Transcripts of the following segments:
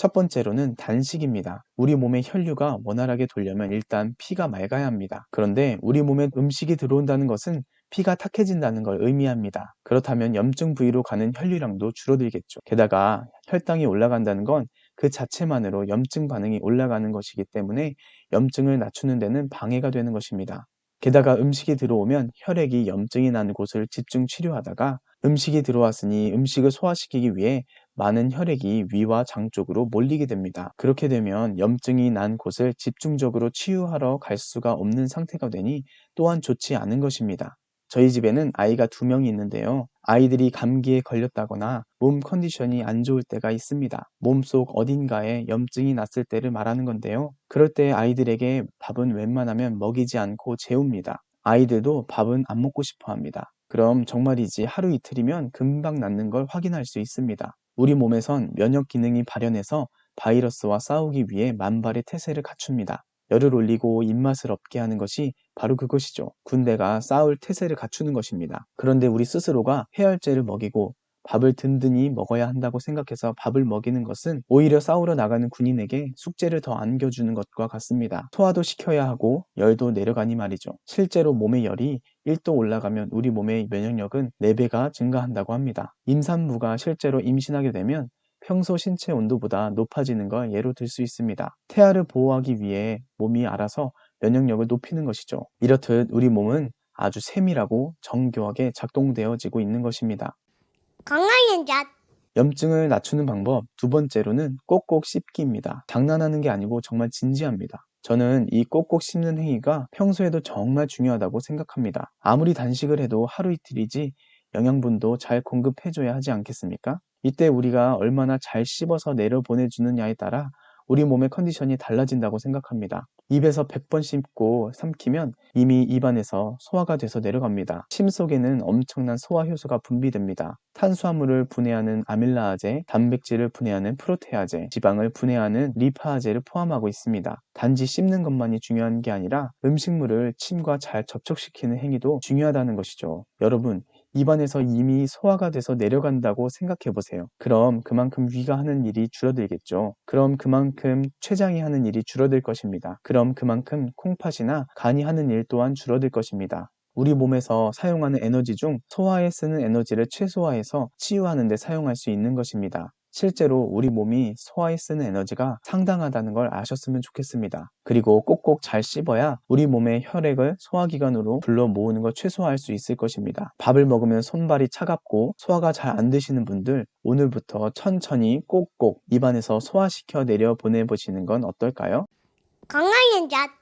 첫 번째로는 단식입니다. 우리 몸의 혈류가 원활하게 돌려면 일단 피가 맑아야 합니다. 그런데 우리 몸에 음식이 들어온다는 것은 피가 탁해진다는 걸 의미합니다. 그렇다면 염증 부위로 가는 혈류량도 줄어들겠죠. 게다가 혈당이 올라간다는 건 그 자체만으로 염증 반응이 올라가는 것이기 때문에 염증을 낮추는 데는 방해가 되는 것입니다. 게다가 음식이 들어오면 혈액이 염증이 나는 곳을 집중 치료하다가 음식이 들어왔으니 음식을 소화시키기 위해 많은 혈액이 위와 장 쪽으로 몰리게 됩니다. 그렇게 되면 염증이 난 곳을 집중적으로 치유하러 갈 수가 없는 상태가 되니 또한 좋지 않은 것입니다. 저희 집에는 아이가 두 명이 있는데요. 아이들이 감기에 걸렸다거나 몸 컨디션이 안 좋을 때가 있습니다. 몸속 어딘가에 염증이 났을 때를 말하는 건데요. 그럴 때 아이들에게 밥은 웬만하면 먹이지 않고 재웁니다. 아이들도 밥은 안 먹고 싶어 합니다. 그럼 정말이지 하루 이틀이면 금방 낫는 걸 확인할 수 있습니다. 우리 몸에선 면역 기능이 발현해서 바이러스와 싸우기 위해 만발의 태세를 갖춥니다. 열을 올리고 입맛을 없게 하는 것이 바로 그것이죠. 군대가 싸울 태세를 갖추는 것입니다. 그런데 우리 스스로가 해열제를 먹이고 밥을 든든히 먹어야 한다고 생각해서 밥을 먹이는 것은 오히려 싸우러 나가는 군인에게 숙제를 더 안겨주는 것과 같습니다. 소화도 시켜야 하고 열도 내려가니 말이죠. 실제로 몸의 열이 1도 올라가면 우리 몸의 면역력은 4배가 증가한다고 합니다. 임산부가 실제로 임신하게 되면 평소 신체 온도보다 높아지는 걸 예로 들 수 있습니다. 태아를 보호하기 위해 몸이 알아서 면역력을 높이는 것이죠. 이렇듯 우리 몸은 아주 세밀하고 정교하게 작동되어지고 있는 것입니다. 건강한 잣. 염증을 낮추는 방법 두 번째로는 꼭꼭 씹기입니다. 장난하는 게 아니고 정말 진지합니다. 저는 이 꼭꼭 씹는 행위가 평소에도 정말 중요하다고 생각합니다. 아무리 단식을 해도 하루 이틀이지 영양분도 잘 공급해줘야 하지 않겠습니까? 이때 우리가 얼마나 잘 씹어서 내려 보내주느냐에 따라 우리 몸의 컨디션이 달라진다고 생각합니다. 입에서 100번 씹고 삼키면 이미 입안에서 소화가 돼서 내려갑니다. 침 속에는 엄청난 소화 효소가 분비됩니다. 탄수화물을 분해하는 아밀라아제, 단백질을 분해하는 프로테아제, 지방을 분해하는 리파아제를 포함하고 있습니다. 단지 씹는 것만이 중요한 게 아니라 음식물을 침과 잘 접촉시키는 행위도 중요하다는 것이죠. 여러분, 입안에서 이미 소화가 돼서 내려간다고 생각해 보세요. 그럼 그만큼 위가 하는 일이 줄어들겠죠. 그럼 그만큼 췌장이 하는 일이 줄어들 것입니다. 그럼 그만큼 콩팥이나 간이 하는 일 또한 줄어들 것입니다. 우리 몸에서 사용하는 에너지 중 소화에 쓰는 에너지를 최소화해서 치유하는 데 사용할 수 있는 것입니다. 실제로 우리 몸이 소화에 쓰는 에너지가 상당하다는 걸 아셨으면 좋겠습니다. 그리고 꼭꼭 잘 씹어야 우리 몸의 혈액을 소화기관으로 불러 모으는 걸 최소화할 수 있을 것입니다. 밥을 먹으면 손발이 차갑고 소화가 잘 안 되시는 분들 오늘부터 천천히 꼭꼭 입안에서 소화시켜 내려 보내보시는 건 어떨까요? 건강한 잣.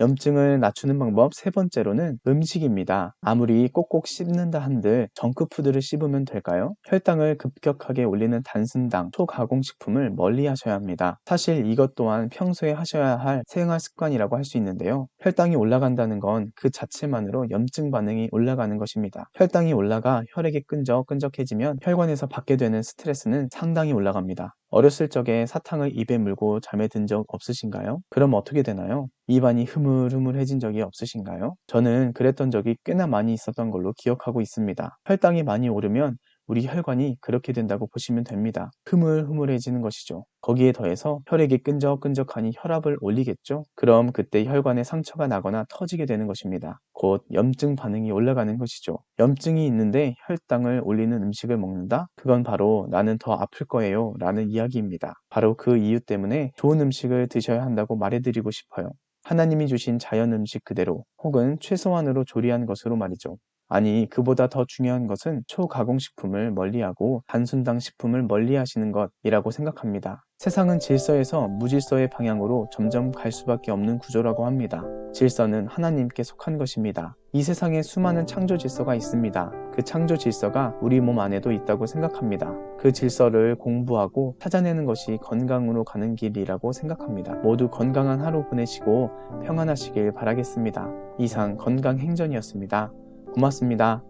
염증을 낮추는 방법 세 번째로는 음식입니다. 아무리 꼭꼭 씹는다 한들 정크푸드를 씹으면 될까요? 혈당을 급격하게 올리는 단순당, 초가공식품을 멀리 하셔야 합니다. 사실 이것 또한 평소에 하셔야 할 생활 습관이라고 할 수 있는데요. 혈당이 올라간다는 건 그 자체만으로 염증 반응이 올라가는 것입니다. 혈당이 올라가 혈액이 끈적끈적해지면 혈관에서 받게 되는 스트레스는 상당히 올라갑니다. 어렸을 적에 사탕을 입에 물고 잠에 든 적 없으신가요? 그럼 어떻게 되나요? 입안이 흐물흐물해진 적이 없으신가요? 저는 그랬던 적이 꽤나 많이 있었던 걸로 기억하고 있습니다. 혈당이 많이 오르면 우리 혈관이 그렇게 된다고 보시면 됩니다. 흐물흐물해지는 것이죠. 거기에 더해서 혈액이 끈적끈적하니 혈압을 올리겠죠? 그럼 그때 혈관에 상처가 나거나 터지게 되는 것입니다. 곧 염증 반응이 올라가는 것이죠. 염증이 있는데 혈당을 올리는 음식을 먹는다? 그건 바로 나는 더 아플 거예요 라는 이야기입니다. 바로 그 이유 때문에 좋은 음식을 드셔야 한다고 말해드리고 싶어요. 하나님이 주신 자연 음식 그대로 혹은 최소한으로 조리한 것으로 말이죠. 아니, 그보다 더 중요한 것은 초가공식품을 멀리하고 단순당 식품을 멀리하시는 것이라고 생각합니다. 세상은 질서에서 무질서의 방향으로 점점 갈 수밖에 없는 구조라고 합니다. 질서는 하나님께 속한 것입니다. 이 세상에 수많은 창조 질서가 있습니다. 그 창조 질서가 우리 몸 안에도 있다고 생각합니다. 그 질서를 공부하고 찾아내는 것이 건강으로 가는 길이라고 생각합니다. 모두 건강한 하루 보내시고 평안하시길 바라겠습니다. 이상 건강 행전이었습니다. 고맙습니다.